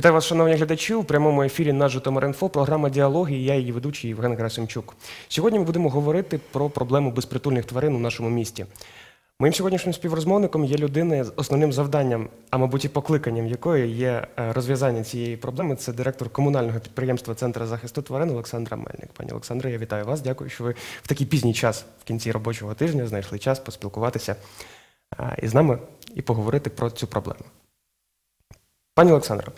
Вітаю вас, шановні глядачі. У прямому ефірі на Житомир.Інфо програма Діалоги. Я її ведучий Євген Герасимчук. Сьогодні ми будемо говорити про проблему безпритульних тварин у нашому місті. Моїм сьогоднішнім співрозмовником є людина з основним завданням, а мабуть і покликанням якої є е, розв'язання цієї проблеми. Це директор комунального підприємства Центр захисту тварин Олександра Мельник. Пані Олександре, я вітаю вас. Дякую, що ви в такий пізній час в кінці робочого тижня знайшли час поспілкуватися е, із нами і поговорити про цю проблему. Пані Олександро,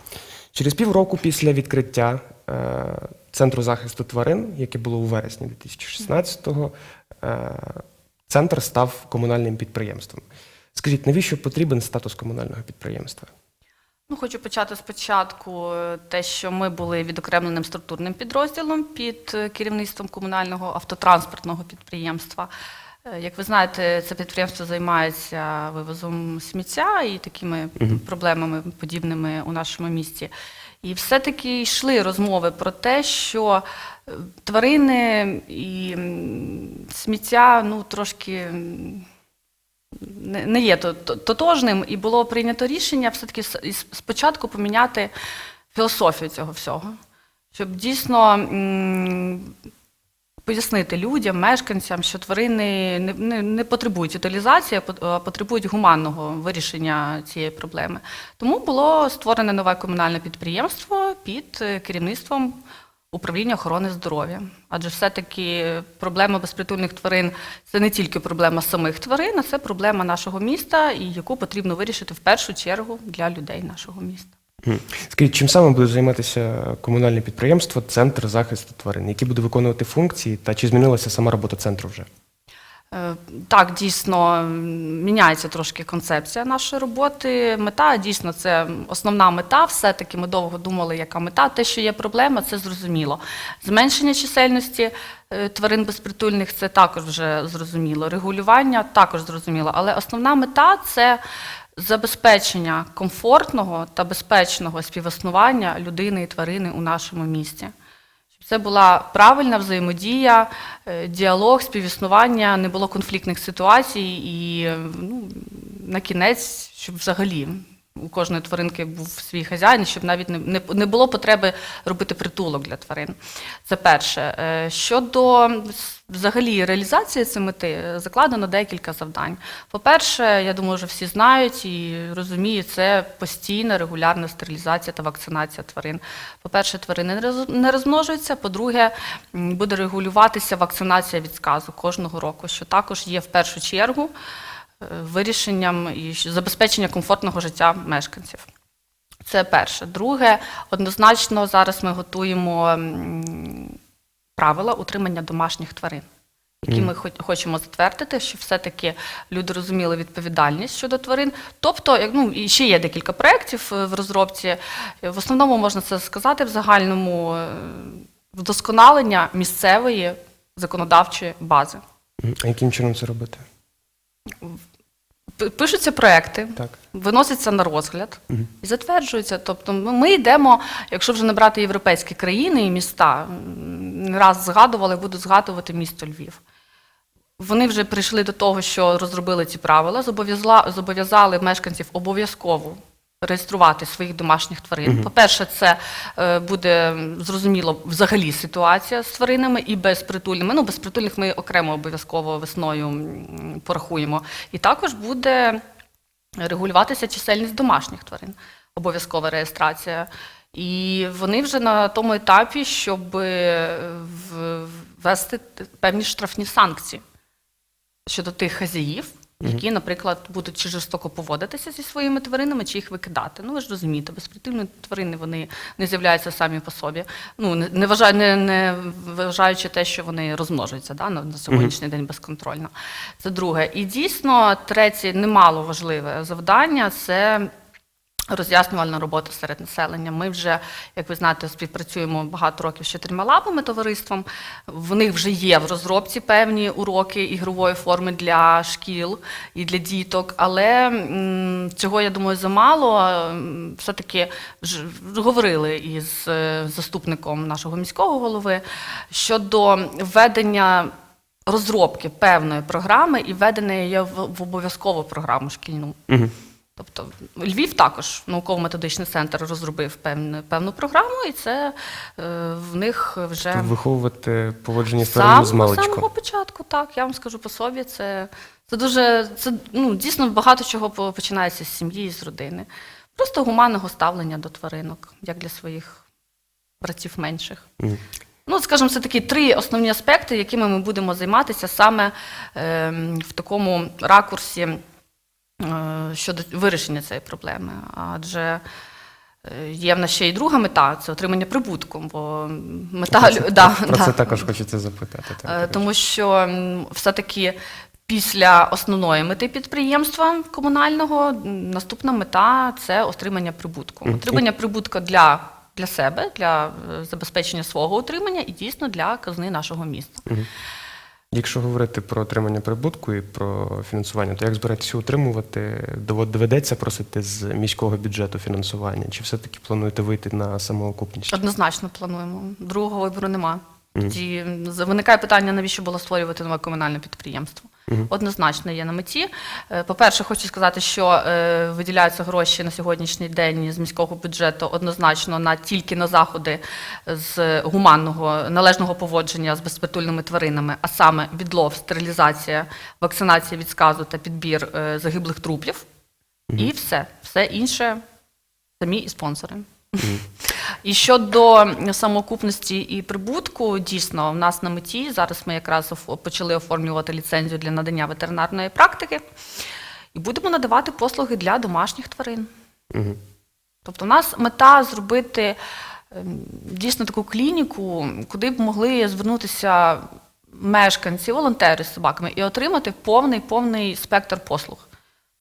через півроку після відкриття е, Центру захисту тварин, яке було у вересні 2016-го, е, центр став комунальним підприємством. Скажіть, навіщо потрібен статус комунального підприємства? Ну, хочу почати спочатку е, те, що ми були відокремленим структурним підрозділом під керівництвом комунального автотранспортного підприємства. Е, Як ви знаєте, це підприємство займається вивозом сміття і такими проблемами подібними у нашому місті. І все-таки йшли розмови про те, що е, тварини і сміття ну, трошки не є то- то- тотожним, і було прийнято рішення все-таки спочатку поміняти філософію цього всього, щоб дійсно пояснити людям, мешканцям, що тварини не, не, не потребують утилізації, а пот- потребують гуманного вирішення цієї проблеми. Тому було створене нове комунальне підприємство під е, керівництвом управління охорони здоров'я. Адже все-таки проблема безпритульних тварин це не тільки проблема самих тварин, а це проблема нашого міста, і яку потрібно вирішити в першу чергу для людей нашого міста. Скажіть, чим саме буде займатися комунальне підприємство Центр захисту тварин? Які буде виконувати функції, та чи змінилася сама робота центру вже? Е, Так, дійсно міняється трошки концепція нашої роботи. Мета дійсно це основна мета. Все-таки ми довго думали, яка мета. Те, що є проблема, це зрозуміло. Зменшення чисельності е, тварин безпритульних це також вже зрозуміло. Регулювання також зрозуміло. Але основна мета це забезпечення комфортного та безпечного співіснування людини і тварини у нашому місті. Щоб це була правильна взаємодія, е, діалог, співіснування, не було конфліктних ситуацій і ну, на кінець, щоб взагалі у кожної тваринки був свій хазяїн, щоб навіть не, не, було потреби робити притулок для тварин. Це перше. Е, Щодо взагалі реалізації цієї мети, е, закладено декілька завдань. По-перше, я думаю, вже всі знають і розуміють, це постійна регулярна стерилізація та вакцинація тварин. По-перше, тварини не розмножуються. По-друге, буде регулюватися вакцинація від сказу кожного року, що також є в першу чергу вирішенням і забезпечення комфортного життя мешканців. Це перше. Друге, однозначно зараз ми готуємо правила утримання домашніх тварин, які ми хочемо затвердити, щоб все-таки люди розуміли відповідальність щодо тварин. Тобто, як ну і ще є декілька проєктів е, в розробці. Е, В основному можна це сказати в загальному е, вдосконалення місцевої законодавчої бази. А яким чином це робити? Пишуться проекти, Так. виносяться на розгляд і затверджуються. Тобто ми ми йдемо, якщо вже не брати європейські країни і міста, не раз згадували, буду згадувати місто Львів. Вони вже прийшли до того, що розробили ці правила, зобов'язали мешканців обов'язково реєструвати своїх домашніх тварин. По-перше, це е, буде зрозуміло взагалі ситуація з тваринами і безпритульними. Ну, безпритульних ми окремо обов'язково весною порахуємо. І також буде регулюватися чисельність домашніх тварин, обов'язкова реєстрація. І вони вже на тому етапі, щоб е, ввести певні штрафні санкції щодо тих хазяїв, які, наприклад, будуть чи жорстоко поводитися зі своїми тваринами, чи їх викидати. Ну, ви ж розумієте, безпритульні тварини вони не з'являються самі по собі. Ну, не, не, вважаю, не, не вважаючи те, що вони розмножуються да, на, на сьогоднішній день безконтрольно. Це друге. І дійсно, третє, немало важливе завдання це. Роз'яснювальна робота серед населення. Ми вже, як ви знаєте, співпрацюємо багато років з чотирма лапами товариством. В них вже є в розробці певні уроки ігрової форми для шкіл і для діток, але цього я думаю замало. Все-таки ж говорили із е, заступником нашого міського голови щодо введення розробки певної програми і введення її в обов'язкову програму шкільну. Угу. Тобто Львів також науково-методичний центр розробив певну, певну програму, і це е, в них вже Виховувати поводження з твариною з Сам, з самого початку, так, я вам скажу по собі, це, це дуже, це ну, дійсно багато чого починається з сім'ї, з родини. Просто гуманного ставлення до тваринок, як для своїх братів менших. Мгм. Ну, скажімо, це такі три основні аспекти, якими ми будемо займатися саме е, в такому ракурсі щодо вирішення цієї проблеми. Адже е, є в нас ще й друга мета це отримання прибутку. Бо мета Про це, да, про да. це також хочеться запитати. так, Е, Тому що все-таки після основної мети підприємства комунального наступна мета це отримання прибутку. Отримання прибутку для, для себе, для е, забезпечення свого утримання і дійсно для казни нашого міста. Якщо говорити про отримання прибутку і про фінансування, то як збираєтеся утримувати? Доведеться просити з міського бюджету фінансування? Чи все-таки плануєте вийти на самоокупність? Однозначно плануємо. Другого вибору нема. Тоді виникає питання, навіщо було створювати нове комунальне підприємство. Однозначно є на меті. Е, По-перше, хочу сказати, що е, виділяються гроші на сьогоднішній день з міського бюджету однозначно на тільки на заходи з гуманного належного поводження з безпритульними тваринами, а саме відлов, стерилізація, вакцинація від сказу та підбір е, загиблих трупів. І все, все інше самі і спонсори. І щодо самоокупності і прибутку, дійсно, в нас на меті зараз ми якраз почали оформлювати ліцензію для надання ветеринарної практики і будемо надавати послуги для домашніх тварин. Мгм. Тобто, у нас мета зробити ем, дійсно таку клініку, куди б могли звернутися мешканці, волонтери з собаками і отримати повний повний спектр послуг.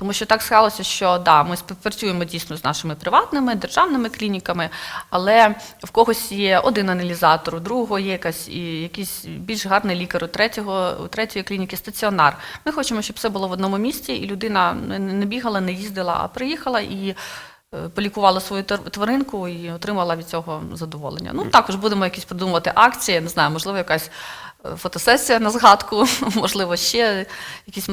Тому що так склалося, що да, ми співпрацюємо дійсно з нашими приватними державними клініками, але в когось є один аналізатор, у другого є якась і якийсь більш гарний лікар, у третього у третьої клініки стаціонар. Ми хочемо, щоб все було в одному місці, і людина не, бігала, не їздила, а приїхала і е, полікувала свою тваринку і отримала від цього задоволення. Ну також будемо якісь придумувати акції, не знаю, можливо, якась фотосесія на згадку, можливо, ще якісь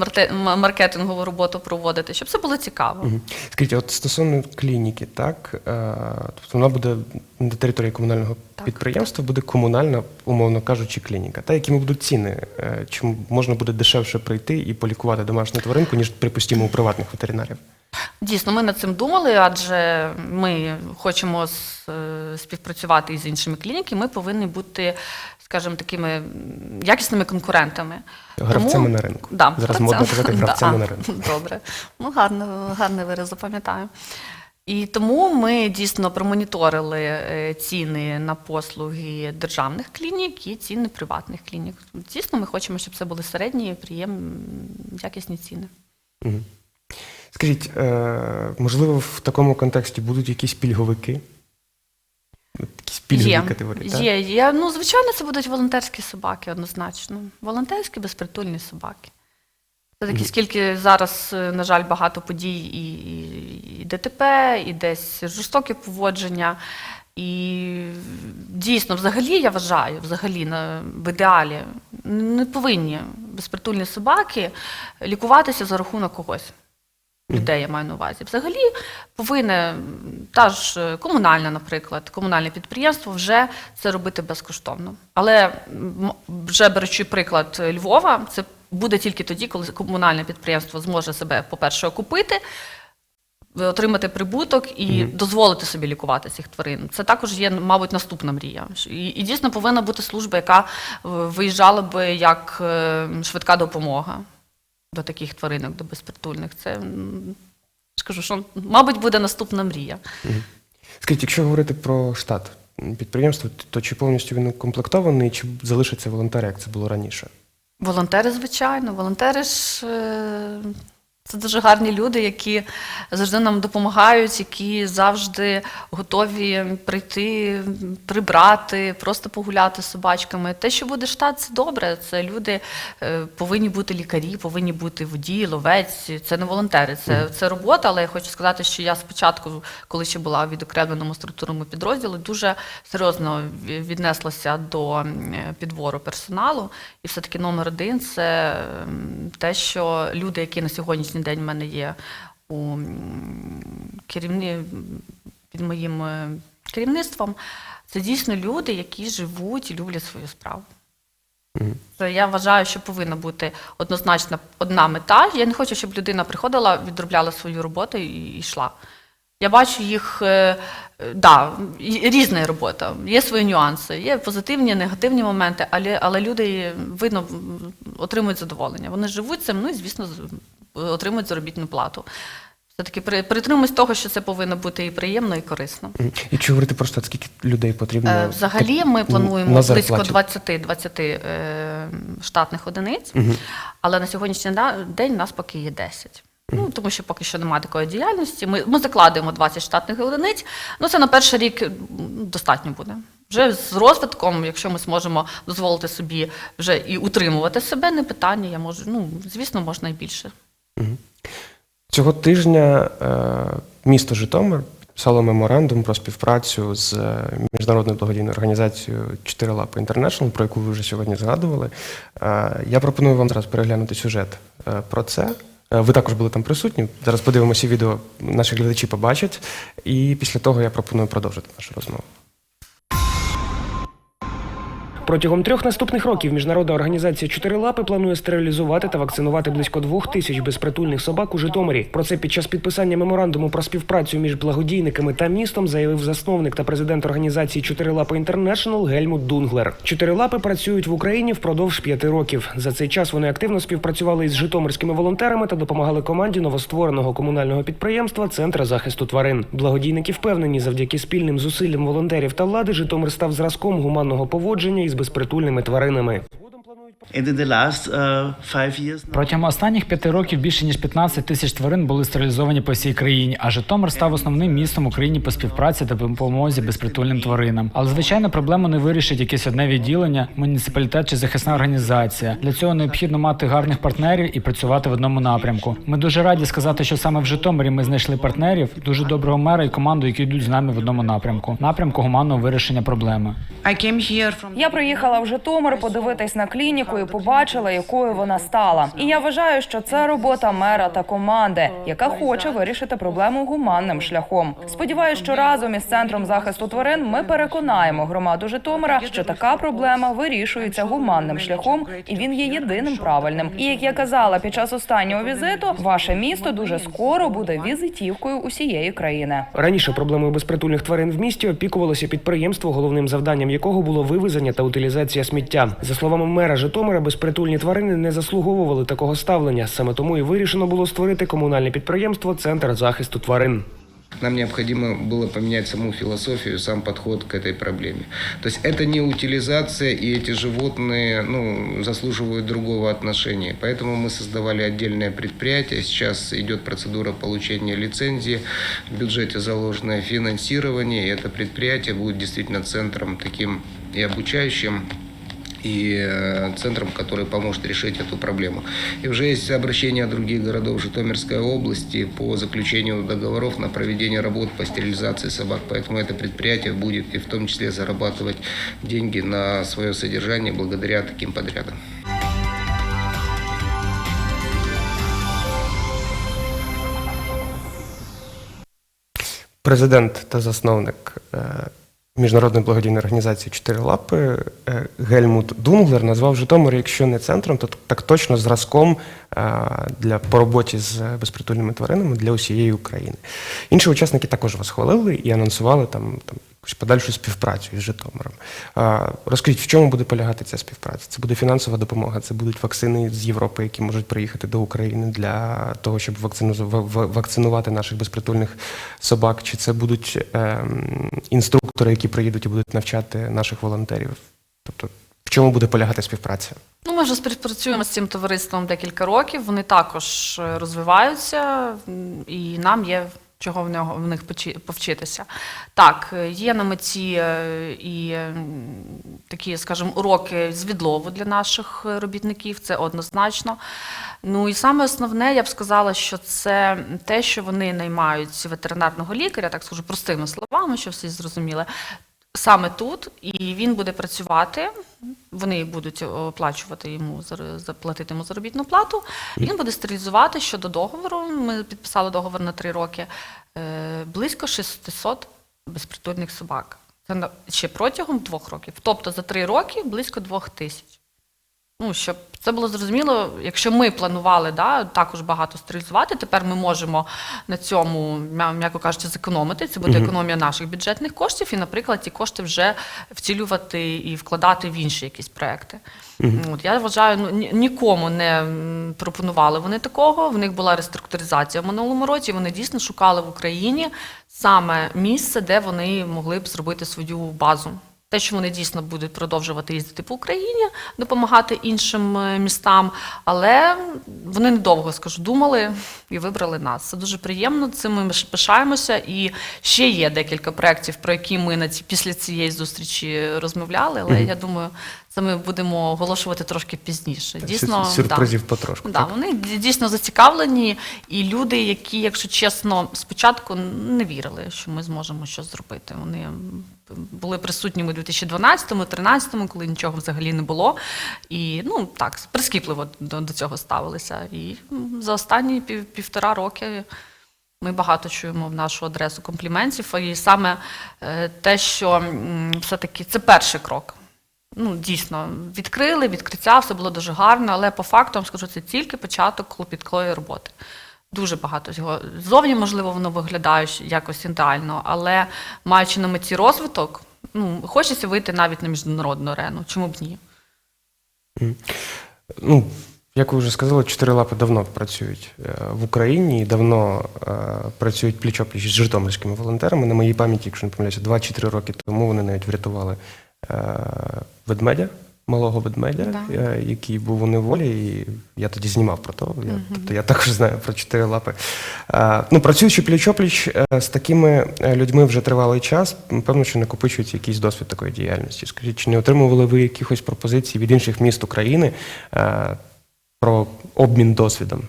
маркетингову роботу проводити, щоб це було цікаво. Мгм. Скажіть, от стосовно клініки, так? е, Тобто вона буде на території комунального Так. підприємства, буде комунальна, умовно кажучи, клініка. Та якими будуть ціни? Е, Чи можна буде дешевше прийти і полікувати домашню тваринку, ніж припустимо у приватних ветеринарів? Дійсно, ми над цим думали, адже ми хочемо е, співпрацювати із іншими клініками. Ми повинні бути, скажімо, такими якісними конкурентами. Гравцями на ринку. Да, Зараз модно казати гравцями а, на ринку. Добре. Ну, гарно, гарний вираз запам'ятаю. І тому ми дійсно промоніторили е, ціни на послуги державних клінік і ціни приватних клінік. Дійсно, ми хочемо, щоб це були середні, приємні, якісні ціни. Скажіть, е, можливо, в такому контексті будуть якісь пільговики? Якісь пільгові Є, категорії? так? є, є. Ну, звичайно, це будуть волонтерські собаки, однозначно. Волонтерські безпритульні собаки. Це таки, скільки зараз, е, на жаль, багато подій і, і, і ДТП, і десь жорстоке поводження. І дійсно, взагалі, я вважаю, взагалі, на, в ідеалі не повинні безпритульні собаки лікуватися за рахунок когось людей я маю на увазі. Взагалі повинне та ж е, комунальне, наприклад, комунальне підприємство вже це робити безкоштовно. Але вже беручи приклад Львова, це буде тільки тоді, коли комунальне підприємство зможе себе, по-перше, окупити. Отримати прибуток і дозволити собі лікувати цих тварин. Це також є, мабуть, наступна мрія. І, і дійсно повинна бути служба, яка е, виїжджала би як е, швидка допомога до таких тваринок, до безпритульних. Це скажу, що мабуть буде наступна мрія. Скажіть, якщо говорити про штат підприємства, то чи повністю він укомплектований, чи залишаться волонтери, як це було раніше? Волонтери, звичайно, волонтери ж е, це дуже гарні люди, які завжди нам допомагають, які завжди готові прийти, прибрати, просто погуляти з собачками. Те, що буде штат, це добре. Це люди е, повинні бути лікарі, повинні бути водії, ловець. Це не волонтери, це, це робота. Але я хочу сказати, що я спочатку, коли ще була в відокремленому структурному підрозділі, дуже серйозно віднеслася до м, підбору персоналу. І все-таки номер один це те, що люди, які на сьогоднішній день в мене є у керівні, під моїм е, керівництвом, це дійсно люди, які живуть і люблять свою справу. Це я вважаю, що повинна бути однозначно одна мета. Я не хочу, щоб людина приходила, відробляла свою роботу і йшла. Я бачу їх, е, да, різна робота, є свої нюанси, є позитивні, негативні моменти, але, але люди видно отримують задоволення. Вони живуть цим, ну і звісно, отримують заробітну плату. Все-таки при- притримуюсь того, що це повинно бути і приємно, і корисно. Мгм. Якщо говорити просто, скільки людей потрібно? Е, Взагалі ми плануємо близько зарплаті? 20-20 е, штатних одиниць, Мгм. але на сьогоднішній день у нас поки є 10. Ну, тому що поки що немає такої діяльності. Ми, ми закладуємо 20 штатних одиниць. Ну, це на перший рік достатньо буде. Вже з розвитком, якщо ми зможемо дозволити собі вже і утримувати себе, не питання. Я можу, ну, звісно, можна і більше. Цього тижня е, місто Житомир підписало меморандум про співпрацю з е, міжнародною благодійною організацією Чотири лапи Інтернешнл, про яку ви вже сьогодні згадували. Е, я пропоную вам зараз переглянути сюжет про це. Ви також були там присутні. Зараз подивимося відео, наші глядачі побачать. І після того я пропоную продовжити нашу розмову. Протягом трьох наступних років міжнародна організація Чотирилапи планує стерилізувати та вакцинувати близько двох тисяч безпритульних собак у Житомирі. Про це під час підписання меморандуму про співпрацю між благодійниками та містом заявив засновник та президент організації Чотирилапи Інтернешнл Гельмут Дунглер. Чотирилапи працюють в Україні впродовж п'яти років. За цей час вони активно співпрацювали із житомирськими волонтерами та допомагали команді новоствореного комунального підприємства Центра захисту тварин. Благодійники впевнені, завдяки спільним зусиллям волонтерів та влади Житомир став зразком гуманного поводження із безпритульними тваринами. And in the last uh, five years now, Протягом останніх п'яти років більше ніж 15 тисяч тварин були стерилізовані по всій країні, а Житомир став основним містом в Україні по співпраці та допомозі безпритульним тваринам. Але звичайно, проблему не вирішить якесь одне відділення, муніципалітет чи захисна організація. Для цього необхідно мати гарних партнерів і працювати в одному напрямку. Ми дуже раді сказати, що саме в Житомирі ми знайшли партнерів, дуже доброго мера і команду, які йдуть з нами в одному напрямку напрямку гуманного вирішення проблеми. Я приїхала в Житомир подивитись на клініку і побачила, якою вона стала. І я вважаю, що це робота мера та команди, яка хоче вирішити проблему гуманним шляхом. Сподіваюсь, що разом із центром захисту тварин ми переконаємо громаду Житомира, що така проблема вирішується гуманним шляхом, і він є єдиним правильним. І як я казала під час останнього візиту, ваше місто дуже скоро буде візитівкою усієї країни. Раніше проблемою безпритульних тварин в місті опікувалося підприємство, головним завданням якого було вивезення та утилізація сміття. За словами мера Житомира, безпритульні тварини не заслуговували такого ставлення. Саме тому і вирішено було створити комунальне підприємство Центр захисту тварин. Нам необходимо было поменять саму философию, сам подход к этой проблеме. То есть это не утилизация, и эти животные ну, заслуживают другого отношения. Поэтому мы создавали отдельное предприятие. Сейчас идет процедура получения лицензии. В бюджете заложено финансирование, и это предприятие будет действительно центром таким и обучающим, и э, центром, который поможет решить эту проблему. И уже есть обращения других городов Житомирской области по заключению договоров на проведение работ по стерилизации собак. Поэтому это предприятие будет и в том числе зарабатывать деньги на свое содержание благодаря таким подрядам. Президент та засновник міжнародної благодійної організації Чотири лапи е, Гельмут Дунглер назвав Житомир, якщо не центром, то так точно зразком е, для по роботі з безпритульними тваринами для усієї України. Інші учасники також вас хвалили і анонсували там, там подальшу співпрацю із Житомиром. Розкажіть, в чому буде полягати ця співпраця? Це буде фінансова допомога, це будуть вакцини з Європи, які можуть приїхати до України для того, щоб вакцину- ва- ва- вакцинувати наших безпритульних собак, чи це будуть ем, інструктори, які приїдуть і будуть навчати наших волонтерів? Тобто, в чому буде полягати співпраця? Ну, ми вже співпрацюємо з цим товариством декілька років. Вони також е, розвиваються, і нам є чого в нього в них повчитися. Так, е, є на меті е, і е, такі, скажімо, уроки з відлову для наших робітників. Це однозначно. Ну і саме основне, я б сказала, що це те, що вони наймають ветеринарного лікаря, так скажу простими словами, що всі зрозуміли. Саме тут, і він буде працювати. Вони будуть оплачувати йому заплатити йому заробітну плату. Він буде стерилізувати щодо договору. Ми підписали договор на три роки. е, Близько 600 безпритульних собак. Це ще протягом двох років. Тобто за три роки близько двох тисяч. Ну, щоб це було зрозуміло, якщо ми планували да, також багато стерилізувати, тепер ми можемо на цьому, м'я- м'яко кажучи, зекономити. Це буде економія наших бюджетних коштів, і, наприклад, ці кошти вже втілювати і вкладати в інші якісь проекти. От, я вважаю, ну, ні- нікому не пропонували вони такого. В них була реструктуризація в минулому році. Вони дійсно шукали в Україні саме місце, де вони могли б зробити свою базу. Те, що вони дійсно будуть продовжувати їздити по Україні, допомагати іншим е, містам, але вони недовго скажу, думали і вибрали нас. Це дуже приємно. Цим ми пишаємося. І ще є декілька проєктів, про які ми на ці після цієї зустрічі розмовляли. Але я думаю, це ми будемо оголошувати трошки пізніше. Дійсно, сюрпризів да. потрошку. Да, так? вони дійсно зацікавлені, і люди, які, якщо чесно, спочатку не вірили, що ми зможемо щось зробити. Вони були присутніми у 2012-2013, коли нічого взагалі не було. І ну так, прискіпливо до, до цього ставилися. І за останні пів, півтора роки. Ми багато чуємо в нашу адресу компліментів, і саме е, те, що все-таки це перший крок. Ну, дійсно, відкрили, відкриття, все було дуже гарно, але по факту вам скажу, це тільки початок клопіткої роботи. Дуже багато цього. Зовні, можливо, воно виглядає якось ідеально, але маючи на меті розвиток, ну, хочеться вийти навіть на міжнародну арену. Чому б ні? Ну, як ви вже сказали, чотири лапи давно працюють е, в Україні і давно е, працюють пліч-опліч з житомирськими волонтерами. На моїй пам'яті, якщо не помиляюся, 2 чи 3 роки тому вони навіть врятували ведмедя, малого ведмедя, Да. е, який був у неволі, і я тоді знімав про то. Я, Тобто я також знаю про чотири лапи. Е, ну, працюючи пліч-опліч е, з такими е, людьми вже тривалий час, певно, що накопичується якийсь досвід такої діяльності. Скажіть, чи не отримували ви якихось пропозицій від інших міст України е, про обмін досвідом?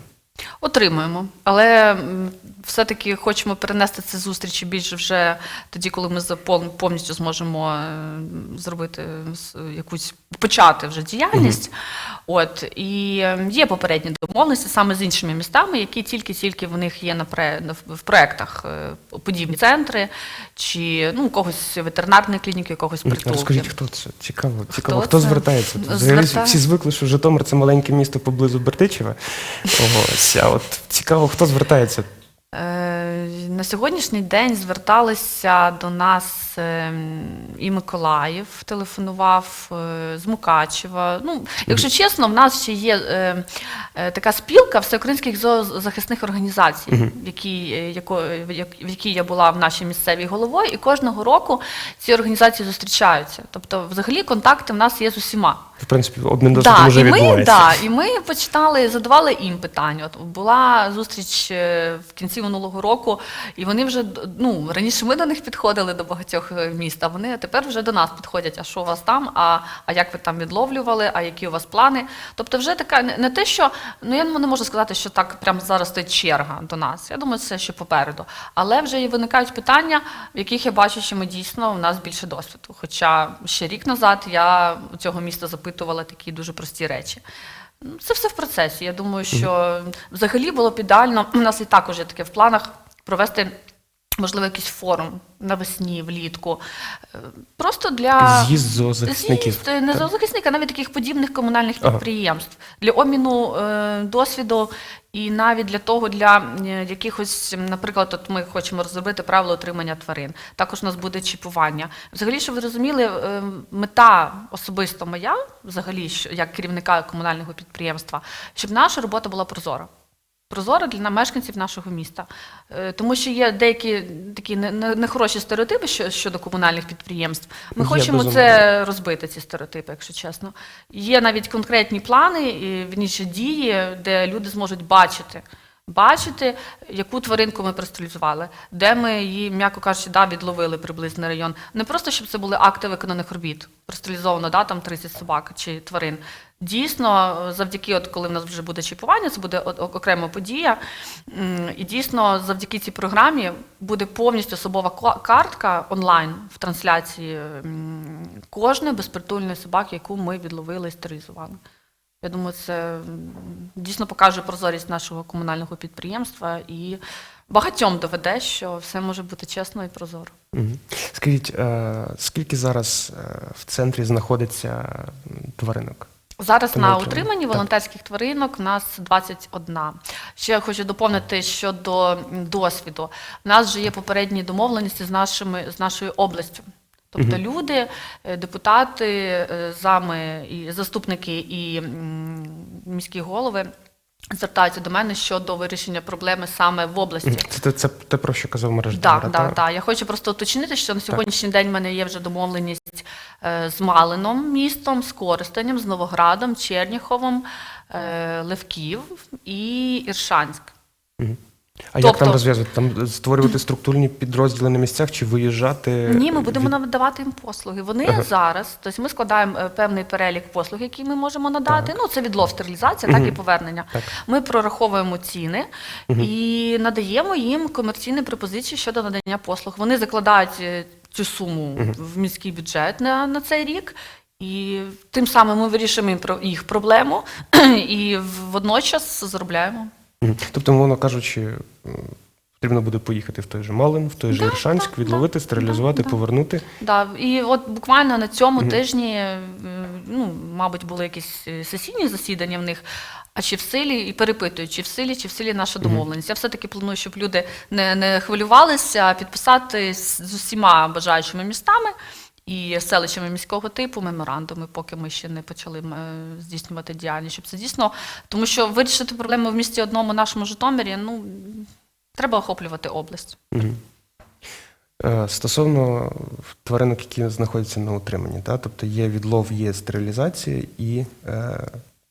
Отримуємо, але все-таки хочемо перенести ці зустрічі більше вже тоді, коли ми повністю зможемо е, зробити якусь почати вже діяльність. От і є попередні домовленості саме з іншими містами, які тільки-тільки в них є на пре в проектах е, подібні центри, чи ну у когось ветеринарної клініки, у когось притулки. Розкажіть, хто це? Цікаво, цікаво. Хто, це? звертається? Взагалі Звертає- всі звикли, що Житомир це маленьке місто поблизу Бердичева. Ось, а от цікаво, хто звертається? Е, На сьогоднішній день зверталися до нас і Миколаїв, телефонував е, з Мукачева. Ну, якщо чесно, в нас ще є е, е, така спілка всеукраїнських зоозахисних організацій, в якій, в якій я була в нашій місцевій головою, і кожного року ці організації зустрічаються. Тобто, взагалі, контакти в нас є з усіма. В принципі, обмін досвідом Да, вже і ми, да, і ми почитали, задавали їм питання. От була зустріч в кінці минулого року, і вони вже ну раніше ми до них підходили до багатьох е, міст, а вони тепер вже до нас підходять. А що у вас там? А, а як ви там відловлювали? А які у вас плани? Тобто, вже така не, не те, що ну я не можу сказати, що так прямо зараз стоїть черга до нас. Я думаю, це ще попереду. Але вже і виникають питання, в яких я бачу, що ми дійсно у нас більше досвіду. Хоча ще рік назад я у цього міста запитувала такі дуже прості речі. Ну, Це все в процесі. Я думаю, що взагалі було б ідеально. У нас і також є таке в планах провести. Можливо, якийсь форум навесні, влітку. Е, Просто для З'їзд зоозахисників. З'їзд, е, не зоозахисників, а навіть таких подібних комунальних Ага. підприємств для обміну е, досвіду і навіть для того, для якихось, наприклад, от ми хочемо розробити правила отримання тварин. Також у нас буде чіпування. Взагалі, щоб ви розуміли, мета особисто моя, взагалі, як керівника комунального підприємства, щоб наша робота була прозора. Прозора для мешканців нашого міста, Е, тому що є деякі такі не- не- нехороші стереотипи щодо комунальних підприємств. Ми Є, хочемо безумовно. це розбити, ці стереотипи, якщо чесно. Є навіть конкретні плани, і, вірніше дії, де люди зможуть бачити. Бачити, яку тваринку ми пристилізували, де ми її, м'яко кажучи, да, відловили приблизний район. Не просто щоб це були акти виконаних робіт, пристилізовано да, там 30 собак чи тварин. Дійсно, завдяки, от коли в нас вже буде чіпування, це буде окрема подія. І дійсно, завдяки цій програмі буде повністю особова ка- картка онлайн в трансляції кожної безпритульної собаки, яку ми відловили і стерилізували. Я думаю, це дійсно покаже прозорість нашого комунального підприємства і багатьом доведе, що все може бути чесно і прозоро. Скажіть, е, скільки зараз е, в центрі знаходиться тваринок? Зараз на утриманні. волонтерських тваринок у нас 21. Ще я хочу доповнити щодо досвіду. У нас вже є попередні домовленості з нашими з нашою областю. Тобто люди, е, депутати, е, зами і заступники і міські голови звертаються до мене щодо вирішення проблеми саме в області. Це, це, це те, про що казав мережа. Так, так, так. Я хочу просто уточнити, що на сьогоднішній день в мене є вже домовленість е, з Малином містом, з Користанням, з Новоградом, Черніховом, Левків і Іршанськ. А як там Тобто- розв'язувати? Там створювати структурні підрозділи на місцях чи виїжджати? Ні, ми будемо від- надавати їм послуги. Вони зараз, тобто ми складаємо е, певний перелік послуг, які ми можемо надати. Ну, це відлов, стерилізація, так і повернення. Так. Ми прораховуємо ціни і надаємо їм комерційні пропозиції щодо надання послуг. Вони закладають е, цю суму в міський бюджет на, на цей рік. І тим самим ми вирішуємо їм про- їх проблему і водночас заробляємо. Тобто, мовно кажучи, потрібно буде поїхати в той же Малин, в той же Да, Іршанськ, да, відловити, да, стерилізувати, да, повернути. Да, і от буквально на цьому тижні, е, ну, мабуть, були якісь е, сесійні засідання в них. А чи в силі, і перепитують, чи в силі, чи в силі наша домовленість. Я все-таки планую, щоб люди не, не хвилювалися, а підписати з усіма бажаючими містами і селищами міського типу меморандуми, поки ми ще не почали е, здійснювати діяльність. Щоб це дійсно, тому що вирішити проблему в місті одному нашому Житомирі, ну треба охоплювати область. Е, Стосовно тваринок, які знаходяться на утриманні, та? тобто є відлов, є стерилізація і е,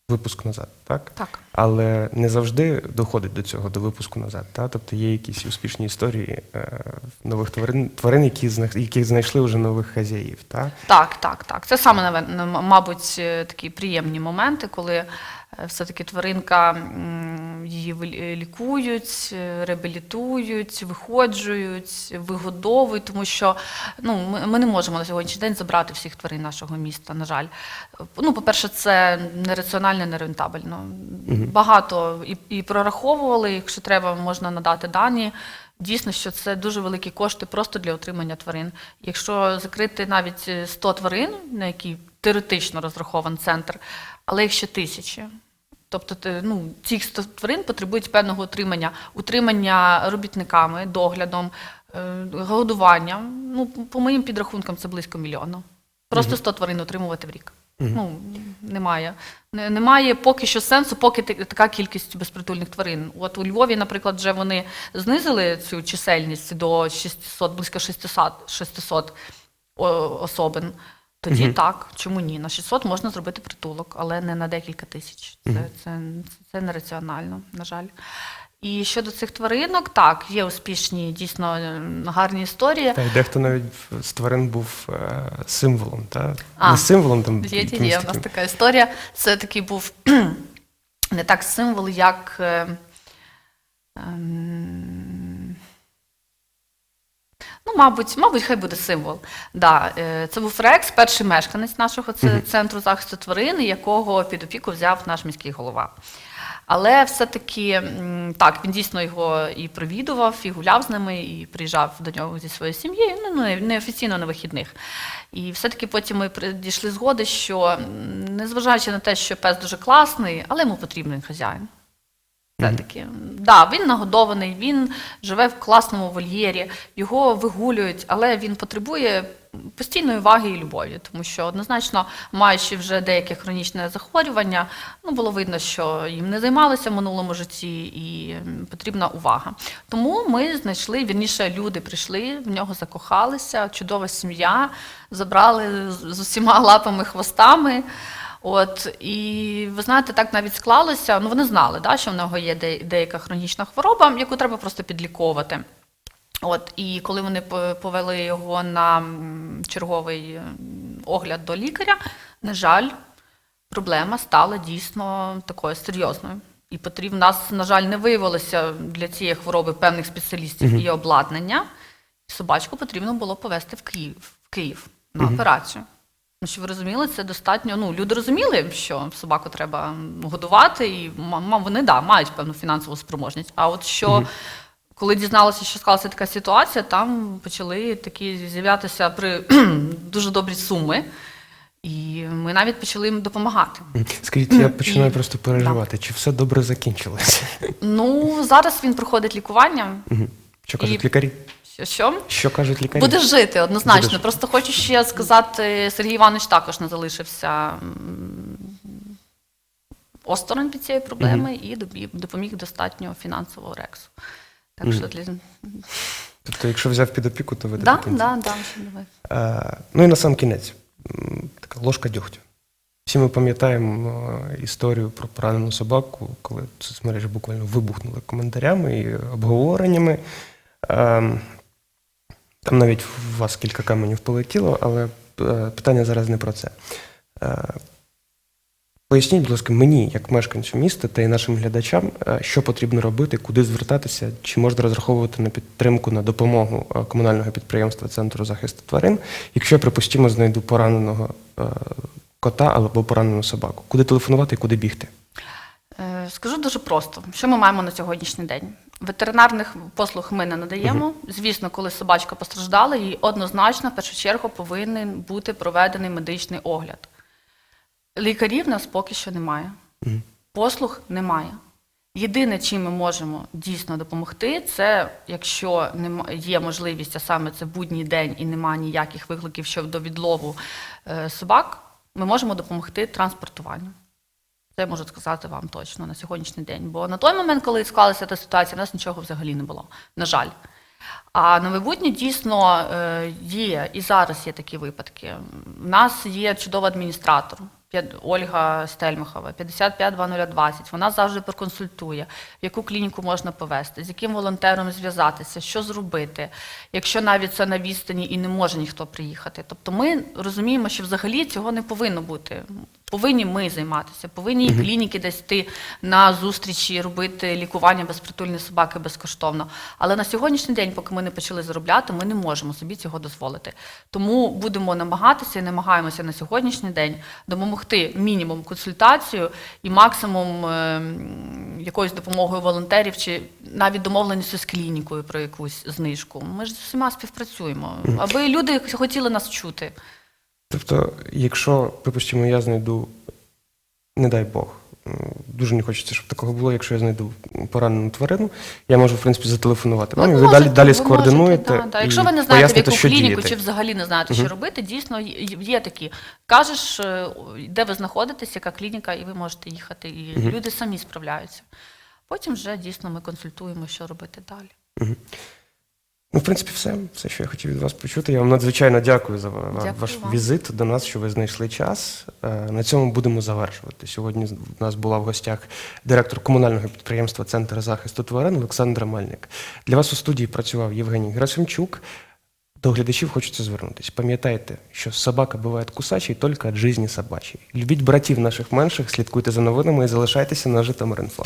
випуск назад, так? Так. Але не завжди доходить до цього, до випуску назад. Та? Тобто є якісь успішні історії е, нових тварин, тварин, які, які знайшли вже нових хазяїв. Так, Так, так, так. Це саме мабуть, е, такі приємні моменти, коли все-таки тваринка її лікують, е, реабілітують, виходжують, вигодовують, тому що ну, ми, не можемо на сьогоднішній день забрати всіх тварин нашого міста, на жаль. Ну, по-перше, це нераціонально, нерентабельно. Багато і, і прораховували, якщо треба, можна надати дані. Дійсно, що це дуже великі кошти просто для утримання тварин. Якщо закрити навіть е, 100 тварин, на які теоретично розрахований центр, але їх ще тисячі. Тобто, ну, ці 100 тварин потребують певного утримання, утримання робітниками, доглядом, е, годуванням. Ну, по моїм підрахункам, це близько мільйона. Просто 100 тварин утримувати в рік. Ну, немає. Немає поки що сенсу, поки така кількість безпритульних тварин. От у Львові, наприклад, вже вони знизили цю чисельність до 600, близько 600, 600 особин. Тоді так, чому ні? На 600 можна зробити притулок, але не на декілька тисяч. Це, це, це нераціонально, на жаль. І щодо цих тваринок, так, є успішні, дійсно е, гарні історії. Та й дехто навіть з тварин був е, символом. Та? А, Не символом там. Є, є, є. У нас така історія. Це такий був не так символ, як. е, ем, Ну, мабуть, мабуть, хай буде символ. Да, е, це був Рекс, перший мешканець нашого центру захисту тварин, якого під опіку взяв наш міський голова. Але все-таки так, він дійсно його і провідував, і гуляв з ними, і приїжджав до нього зі своєю сім'єю, ну неофіційно на вихідних. І все-таки потім ми дійшли згоди, що незважаючи на те, що пес дуже класний, але йому потрібен хазяїн. Все-таки. Да, він нагодований, він живе в класному вольєрі, його вигулюють, але він потребує постійної уваги і любові, тому що однозначно, маючи вже деяке хронічне захворювання, ну було видно, що їм не займалися в минулому житті і потрібна увага. Тому ми знайшли, вірніше, люди прийшли, в нього закохалися, чудова сім'я, забрали з з усіма лапами, хвостами. От і ви знаєте, так навіть склалося. Ну вони знали, да, що в нього є де- деяка хронічна хвороба, яку треба просто підліковувати. От і коли вони повели його на черговий огляд до лікаря, на жаль, проблема стала дійсно такою серйозною. І потрібно в нас, на жаль, не виявилося для цієї хвороби певних спеціалістів і обладнання. Собачку потрібно було повезти в Київ, в Київ на операцію. Ну, що ви розуміли, це достатньо. Ну, люди розуміли, що собаку треба годувати, і вони да, мають певну фінансову спроможність. А от що, коли дізналися, що склалася така ситуація, там почали такі з'являтися при дуже добрі суми. І ми навіть почали їм допомагати. Скажіть, я починаю І- просто переживати, чи все добре закінчилося? Ну, зараз він проходить лікування. Мгм. Що кажуть І- лікарі? Що? що? Що кажуть лікарі? Буде жити однозначно. Буде жити. Просто хочу ще сказати, Сергій Іванович також не залишився м, осторонь від цієї проблеми і добі- допоміг достатньо фінансового рексу. Так що для Тобто, якщо взяв під опіку, то ви да, да, да, ще давай. Е, Ну і на сам кінець, м, така ложка дьогтю. Всі ми пам'ятаємо е, історію про поранену собаку, коли соцмережі буквально вибухнули коментарями і обговореннями. Ем, Там навіть у вас кілька каменів полетіло, але е, питання зараз не про це. Е, Поясніть, будь ласка, мені, як мешканцю міста та і нашим глядачам, е, що потрібно робити, куди звертатися, чи можна розраховувати на підтримку, на допомогу комунального підприємства Центру захисту тварин, якщо я, припустимо, знайду пораненого кота або поранену собаку. Куди телефонувати і куди бігти? Скажу дуже просто, що ми маємо на сьогоднішній день. Ветеринарних послуг ми не надаємо. Звісно, коли собачка постраждала, їй однозначно в першу чергу повинен бути проведений медичний огляд. Лікарів в нас поки що немає. Послуг немає. Єдине, чим ми можемо дійсно допомогти, це якщо є можливість, а саме це будній день і немає ніяких викликів щодо відлову е, собак, ми можемо допомогти транспортуванню. Це я можу сказати вам точно на сьогоднішній день. Бо на той момент, коли склалася та ситуація, в нас нічого взагалі не було. На жаль. А на майбутнє дійсно е, є, і зараз є такі випадки. У нас є чудовий адміністратор. Ольга Стельмахова, 552020. Вона завжди проконсультує, в яку клініку можна повести, з яким волонтером зв'язатися, що зробити, якщо навіть це на відстані і не може ніхто приїхати. Тобто ми розуміємо, що взагалі цього не повинно бути. Повинні ми займатися, повинні і клініки десь йти на зустрічі, робити лікування безпритульної собаки безкоштовно. Але на сьогоднішній день, поки ми не почали заробляти, ми не можемо собі цього дозволити. Тому будемо намагатися і намагаємося на сьогоднішній день допомогти мінімум консультацію і максимум е, якоюсь допомогою волонтерів чи навіть домовленістю з клінікою про якусь знижку. Ми ж з усіма співпрацюємо, аби люди хотіли нас чути. Тобто, якщо, припустимо, я знайду, не дай Бог, дуже не хочеться, щоб такого було, якщо я знайду поранену тварину, я можу, в принципі, зателефонувати вам, ви можете, далі, далі ви скоординуєте. да, да. Якщо ви не знаєте, в яку клініку, чи взагалі не знаєте, що робити, дійсно є є такі. Кажеш, е, де ви знаходитесь, яка клініка, і ви можете їхати. І люди самі справляються. Потім вже дійсно ми консультуємо, що робити далі. Ну, в принципі, все, все, що я хотів від вас почути. Я вам надзвичайно дякую за Дякую ваш вам. візит до нас, що ви знайшли час. Е, На цьому будемо завершувати. Сьогодні в нас була в гостях директор комунального підприємства Центр захисту тварин Олександра Мельник. Для вас у студії працював Євгеній Герасимчук. До глядачів хочеться звернутися. Пам'ятайте, що собака буває кусачий тільки від житті собачій. Любіть братів наших менших, слідкуйте за новинами і залишайтеся на Житомир.Інфо.